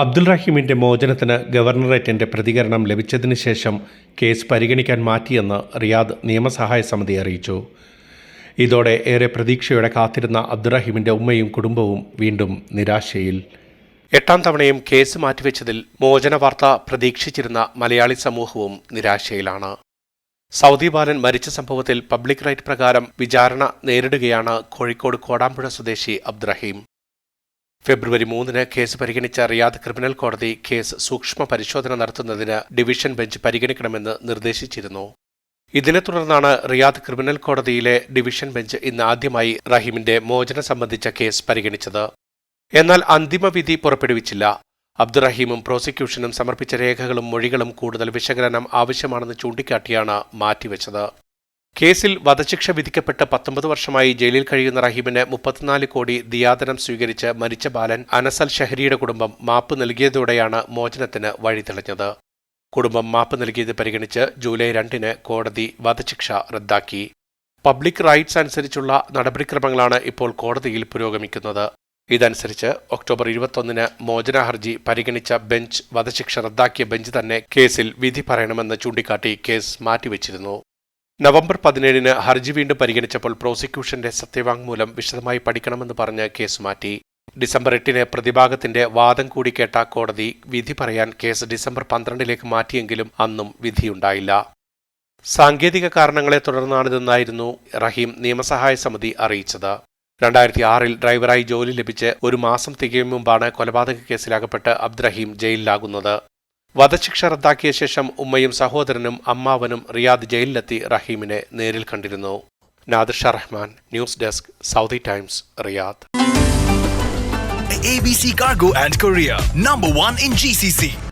അബ്ദുൾ റഹീമിന്റെ മോചനത്തിന് ഗവർണറേറ്റിന്റെ പ്രതികരണം ലഭിച്ചതിന് ശേഷം കേസ് പരിഗണിക്കാൻ മാറ്റിയെന്ന് റിയാദ് നിയമസഹായ സമിതി അറിയിച്ചു. ഇതോടെ ഏറെ പ്രതീക്ഷയോടെ കാത്തിരുന്ന അബ്ദുറഹീമിന്റെ ഉമ്മയും കുടുംബവും വീണ്ടും നിരാശയിൽ. എട്ടാം തവണയും കേസ് മാറ്റിവെച്ചതിൽ മോചന വാർത്ത പ്രതീക്ഷിച്ചിരുന്ന മലയാളി സമൂഹവും നിരാശയിലാണ്. സൗദി ബാലൻ മരിച്ച സംഭവത്തിൽ പബ്ലിക് റൈറ്റ് പ്രകാരം വിചാരണ നേരിടുകയാണ് കോഴിക്കോട് കോടാമ്പുഴ സ്വദേശി അബ്ദുറഹീം. ഫെബ്രുവരി മൂന്നിന് കേസ് പരിഗണിച്ച റിയാദ് ക്രിമിനൽ കോടതി കേസ് സൂക്ഷ്മ പരിശോധന നടത്തുന്നതിന് ഡിവിഷൻ ബെഞ്ച് പരിഗണിക്കണമെന്ന് നിർദ്ദേശിച്ചിരുന്നു. ഇതിനെ തുടർന്നാണ് റിയാദ് ക്രിമിനൽ കോടതിയിലെ ഡിവിഷൻ ബെഞ്ച് ഇന്ന് ആദ്യമായി റഹീമിന്റെ മോചനം സംബന്ധിച്ച കേസ് പരിഗണിച്ചത്. എന്നാൽ അന്തിമ വിധി പുറപ്പെടുവിച്ചില്ല. അബ്ദുറഹീമും പ്രോസിക്യൂഷനും സമർപ്പിച്ച രേഖകളും മൊഴികളും കൂടുതൽ വിശകലനം ആവശ്യമാണെന്ന് ചൂണ്ടിക്കാട്ടിയാണ് മാറ്റിവെച്ചത്. കേസിൽ വധശിക്ഷ വിധിക്കപ്പെട്ട് പത്തൊമ്പത് വർഷമായി ജയിലിൽ കഴിയുന്ന റഹീമിന് മുപ്പത്തിനാല് കോടി ദിയാദനം സ്വീകരിച്ച് മരിച്ച ബാലൻ അനസൽ ഷഹരിയുടെ കുടുംബം മാപ്പ് നൽകിയതോടെയാണ് മോചനത്തിന് വഴി തെളിഞ്ഞത്. കുടുംബം മാപ്പ് നൽകിയത് പരിഗണിച്ച് ജൂലൈ രണ്ടിന് കോടതി വധശിക്ഷ റദ്ദാക്കി. പബ്ലിക് റൈറ്റ്സ് അനുസരിച്ചുള്ള നടപടിക്രമങ്ങളാണ് ഇപ്പോൾ കോടതിയിൽ പുരോഗമിക്കുന്നത്. ഇതനുസരിച്ച് ഒക്ടോബർ ഇരുപത്തൊന്നിന് മോചന ഹർജി പരിഗണിച്ച ബെഞ്ച് വധശിക്ഷ റദ്ദാക്കിയ ബെഞ്ച് തന്നെ കേസിൽ വിധി പറയണമെന്ന് ചൂണ്ടിക്കാട്ടി കേസ് മാറ്റിവെച്ചിരുന്നു. നവംബർ പതിനേഴിന് ഹർജി വീണ്ടും പരിഗണിച്ചപ്പോൾ പ്രോസിക്യൂഷന്റെ സത്യവാങ്മൂലം വിശദമായി പഠിക്കണമെന്ന് പറഞ്ഞ് കേസ് മാറ്റി. ഡിസംബർ എട്ടിന് പ്രതിഭാഗത്തിന്റെ വാദം കൂടി കേട്ട കോടതി വിധി പറയാൻ കേസ് ഡിസംബർ പന്ത്രണ്ടിലേക്ക് മാറ്റിയെങ്കിലും അന്നും വിധിയുണ്ടായില്ല. സാങ്കേതിക കാരണങ്ങളെ തുടർന്നാണിതെന്നായിരുന്നു റഹീം നിയമസഹായ സമിതി അറിയിച്ചത്. രണ്ടായിരത്തി ആറിൽ ഡ്രൈവറായി ജോലി ലഭിച്ച് ഒരു മാസം തികയും മുമ്പാണ് കൊലപാതക കേസിലകപ്പെട്ട് അബ്ദുറഹീം ജയിലിലാകുന്നത്. വധശിക്ഷ റദ്ദാക്കിയ ശേഷം ഉമ്മയും സഹോദരനും അമ്മാവനും റിയാദ് ജയിലിലെത്തി റഹീമിനെ നേരിൽ കണ്ടിരുന്നു Nadirsha Rahman news desk Saudi Times Riyadh ABC Cargo and Korea, number one in GCC.